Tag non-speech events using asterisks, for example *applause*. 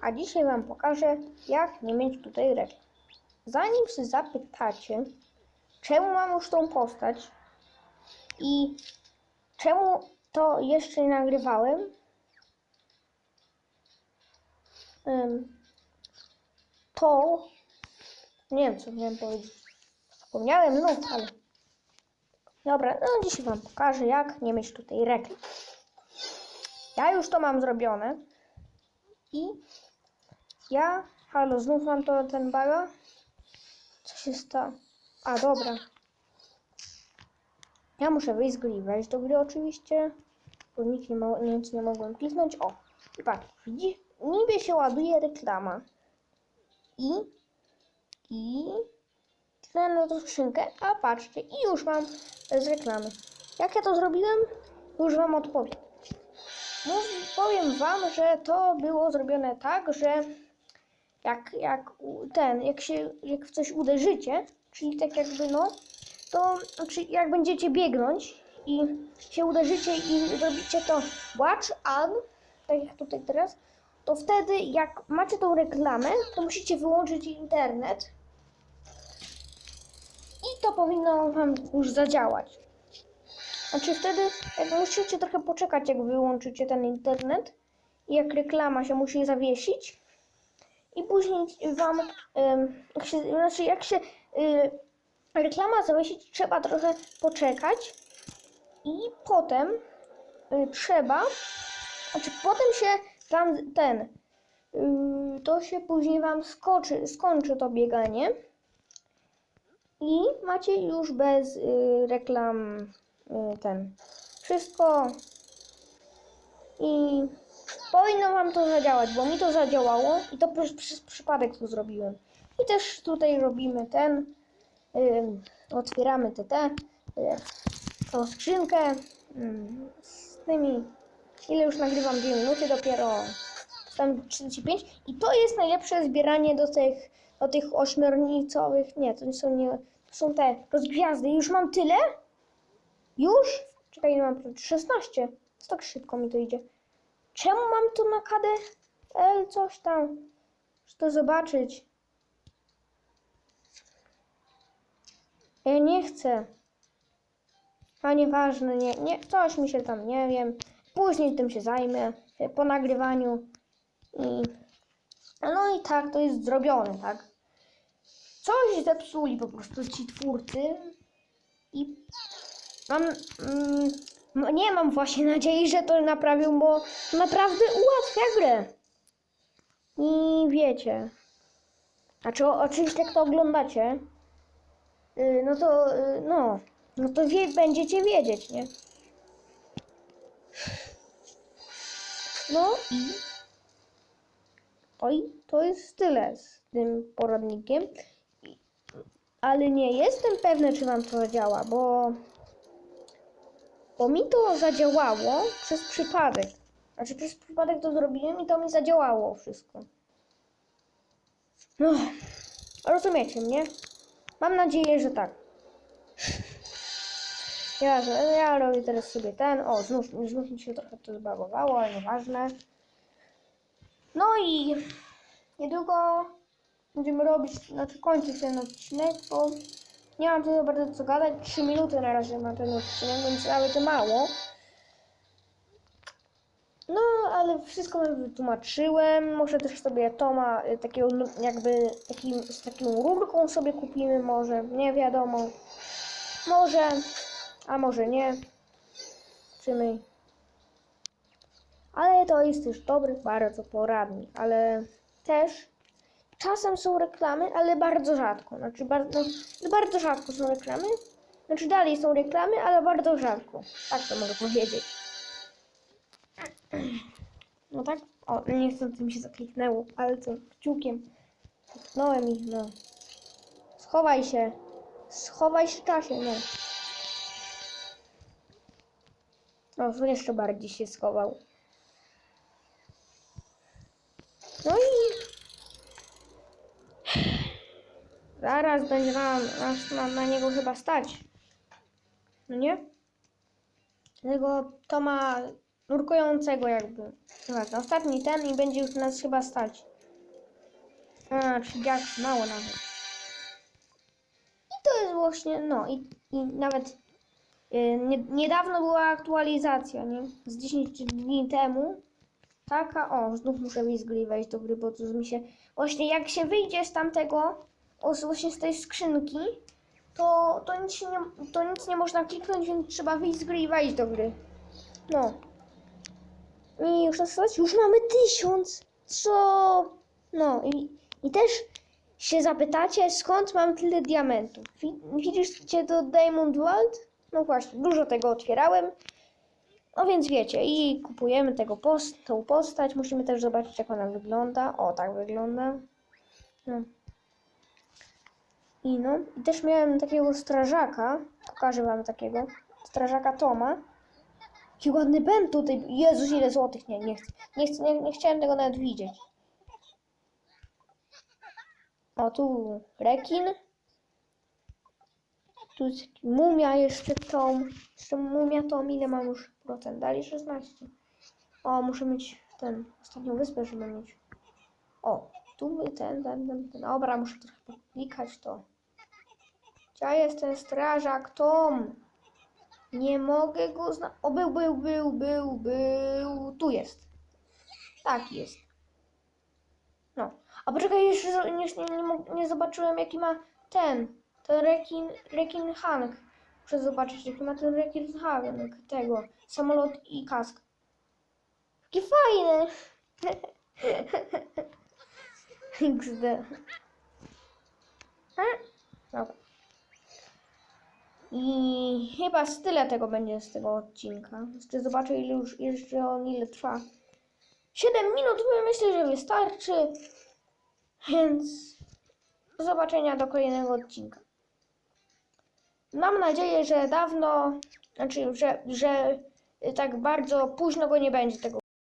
a dzisiaj Wam pokażę, jak nie mieć tutaj reklam. Zanim się zapytacie, czemu mam już tą postać i czemu to jeszcze nie nagrywałem, em, to nie wiem, co miałem powiedzieć. Wspomniałem, no, ale dobra, no dzisiaj Wam pokażę, jak nie mieć tutaj reklam. Ja już to mam zrobione i ja, halo, znów mam to ten baga? Co się stało? A, dobra. Ja muszę wyjść z gry i wejść do gry oczywiście, bo nic nie, mo- nic nie mogłem kliknąć. O, i patrz, widzisz? Niby się ładuje reklama. I, i, kliknąłem na tą skrzynkę, a patrzcie, i już mam z reklamy. Jak ja to zrobiłem? Już Wam odpowiem. Mów, powiem wam, że to było zrobione tak, że jak, jak ten, jak się, jak w coś uderzycie, czyli tak jakby no, to znaczy jak będziecie biegnąć i się uderzycie i robicie to watch on, tak jak tutaj teraz, to wtedy jak macie tą reklamę, to musicie wyłączyć internet i to powinno wam już zadziałać. Znaczy wtedy jak musicie trochę poczekać, jak wyłączycie ten internet i jak reklama się musi zawiesić i później wam, jak się, znaczy jak się y, reklama zawiesić, trzeba trochę poczekać. I potem y, trzeba, znaczy potem się tam ten, y, to się później wam skoczy, skończy to bieganie. I macie już bez reklam ten. Wszystko. I powinno wam to zadziałać, bo mi to zadziałało i to przez, przypadek to zrobiłem. I też tutaj robimy ten, otwieramy te, te y, tą skrzynkę z tymi, ile już nagrywam, 2 minuty dopiero, tam 35 i to jest najlepsze zbieranie do tych, do tych ośmiornicowych, nie, to nie są nie, to są te rozgwiazdy, już mam tyle? Już? Czekaj, ile mam? 16. To tak szybko mi to idzie. Czemu mam to na KD? L coś tam. Muszę to zobaczyć. Ja nie chcę. A nieważne, nie, nie, coś mi się tam, nie wiem. Później tym się zajmę, e, po nagrywaniu. I, no i tak, to jest zrobione, tak? Coś zepsuli po prostu ci twórcy. I Mam. Mm, no nie mam właśnie nadziei, że to naprawią, bo naprawdę ułatwia grę. I wiecie. Znaczy, oczywiście, jak to oglądacie, y, no to, y, no, no to wie, będziecie wiedzieć, nie? No i i to jest tyle z tym poradnikiem. Ale nie jestem pewny, czy wam to zadziała, bo bo mi to zadziałało przez przypadek. Znaczy przez przypadek to zrobiłem i to mi zadziałało wszystko. No, rozumiecie mnie? Mam nadzieję, że tak. Ja, ja robię teraz sobie ten. O, znów, znów mi się trochę to zbagowało, ale nieważne. No i niedługo będziemy robić, znaczy kończyć ten odcinek, bo nie mam tu za bardzo co gadać. 3 minuty na razie ma ten odcinek, więc nawet mało. No, ale wszystko wytłumaczyłem. Może też sobie Toma y, takiego no, jakby takim, z taką rurką sobie kupimy, może. Nie wiadomo. Może, a może nie. Czymy. Ale to jest też dobry bardzo poradnik, ale też czasem są reklamy, ale bardzo rzadko. Znaczy bardzo, no, bardzo rzadko są reklamy. Znaczy dalej są reklamy, ale bardzo rzadko. Tak to mogę powiedzieć. *clears throat* No tak? O, niestety mi się zakliknęło, co? Kciukiem. Kliknąłem ich, no. Schowaj się. Schowaj się czasie, no. O, tu jeszcze bardziej się schował. No i Zaraz będzie nam, nas na, na niego chyba stać. No nie? Dlatego to ma nurkującego jakby. Nieważne, ostatni ten i będzie już nas chyba stać. A, czy jak mało nawet. I to jest właśnie, no i, i nawet y, nie, niedawno była aktualizacja, nie? Z 10 dni temu. Taka, o, znów muszę gry, wejść gry, bo to mi się... Właśnie jak się wyjdzie z tamtego, właśnie z tej skrzynki, to, to, nic nie, to nic nie można kliknąć, więc trzeba wyjść z gry i wejść do gry. No. I już nas? Już mamy tysiąc! Co? No i, i też się zapytacie, skąd mam tyle diamentów. Wi- Widzicie to Diamond World? No właśnie, dużo tego otwierałem. No więc wiecie, i kupujemy tego post, tą postać. Musimy też zobaczyć, jak ona wygląda. O, tak wygląda. No. I no, i też miałem takiego strażaka. Pokażę wam takiego. Strażaka Toma. Jaki ładny Ben tutaj. Jezus, ile złotych. Nie, nie chcę. Nie, chcę, nie, nie chciałem tego nawet widzieć. O, tu rekin. Tu jest mumia jeszcze Tom. Jeszcze mumia Tom. Ile mam już procent? Dali 16. O, muszę mieć ten, ostatnią wyspę, żeby mieć. O, tu ten, ten, ten, ten. Dobra, muszę trochę klikać to. Gdzie jest ten strażak Tom? Nie mogę go znaleźć. O, był, był, był, był, był. Tu jest. Tak jest. No. A poczekaj, jeszcze nie, nie, nie, zobaczyłem, jaki ma ten. Ten rekin, rekin Hank. Muszę zobaczyć, jaki ma ten rekin Hank. Tego. Samolot i kask. Jaki fajny. *laughs* XD. E? Dobra. I chyba z tyle tego będzie z tego odcinka. Jeszcze zobaczę ile już jeszcze on ile trwa. 7 minut myślę, że wystarczy. Więc do zobaczenia do kolejnego odcinka. Mam nadzieję, że dawno, znaczy, że, że tak bardzo późno go nie będzie tego